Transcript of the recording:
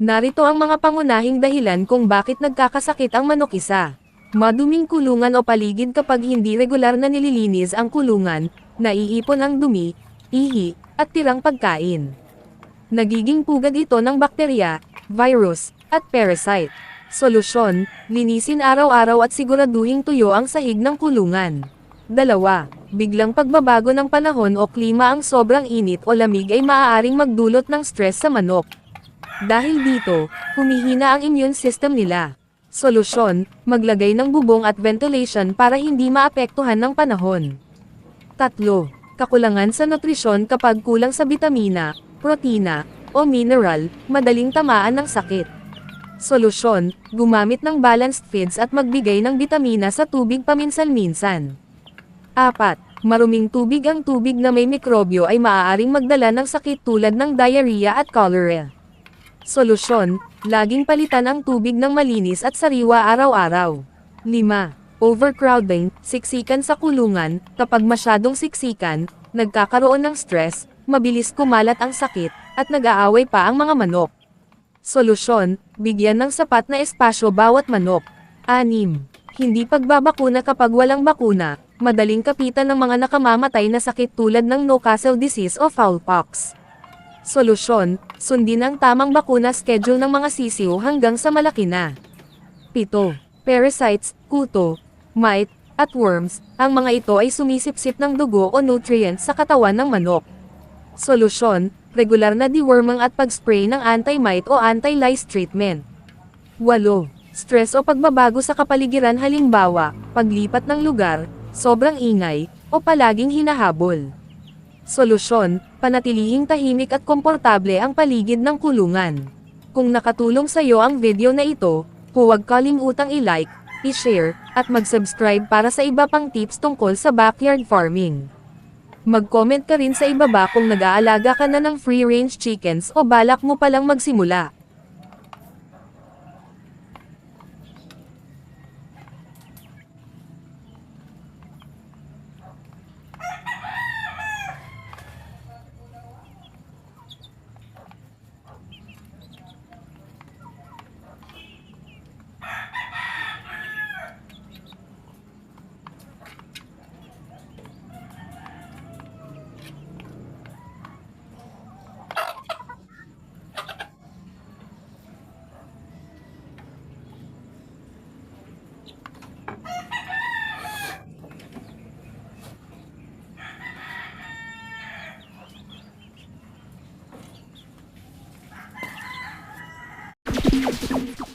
Narito ang mga pangunahing dahilan kung bakit nagkakasakit ang manok isa. Maduming kulungan o paligid kapag hindi regular na nililinis ang kulungan, naiipon ang dumi, ihi, at tirang pagkain. Nagiging pugad ito ng bakterya, virus, at parasite. Solusyon, linisin araw-araw at siguraduhing tuyo ang sahig ng kulungan. Dalawa, biglang pagbabago ng panahon o klima ang sobrang init o lamig ay maaaring magdulot ng stress sa manok. Dahil dito, humihina ang immune system nila. Solusyon, maglagay ng bubong at ventilation para hindi maapektuhan ng panahon. Tatlo, kakulangan sa nutrisyon kapag kulang sa bitamina, protina, o mineral, madaling tamaan ng sakit. Solusyon, gumamit ng balanced feeds at magbigay ng bitamina sa tubig paminsan-minsan. 4. Maruming tubig ang tubig na may mikrobyo ay maaaring magdala ng sakit tulad ng diarrhea at cholera. Solusyon, laging palitan ang tubig ng malinis at sariwa araw-araw. 5. Overcrowding, siksikan sa kulungan, kapag masyadong siksikan, nagkakaroon ng stress, mabilis kumalat ang sakit, at nag-aaway pa ang mga manok. Solusyon, bigyan ng sapat na espasyo bawat manok. 6. Hindi pagbabakuna kapag walang bakuna, madaling kapitan ng mga nakamamatay na sakit tulad ng Newcastle disease o foulpox. Solusyon, sundin ang tamang bakuna schedule ng mga sisiw hanggang sa malaki na. 7. Parasites, kuto, mite, at worms, ang mga ito ay sumisipsip ng dugo o nutrients sa katawan ng manok. Solusyon, regular na deworming at pag-spray ng anti-mite o anti-lice treatment. 8. Stress o pagbabago sa kapaligiran halimbawa, paglipat ng lugar, sobrang ingay, o palaging hinahabol. Solusyon, panatilihing tahimik at komportable ang paligid ng kulungan. Kung nakatulong sa iyo ang video na ito, huwag kalimutang i-like, i-share, at mag-subscribe para sa iba pang tips tungkol sa backyard farming. Mag-comment ka rin sa ibaba kung nag-aalaga ka na ng free-range chickens o balak mo palang magsimula. Thank you.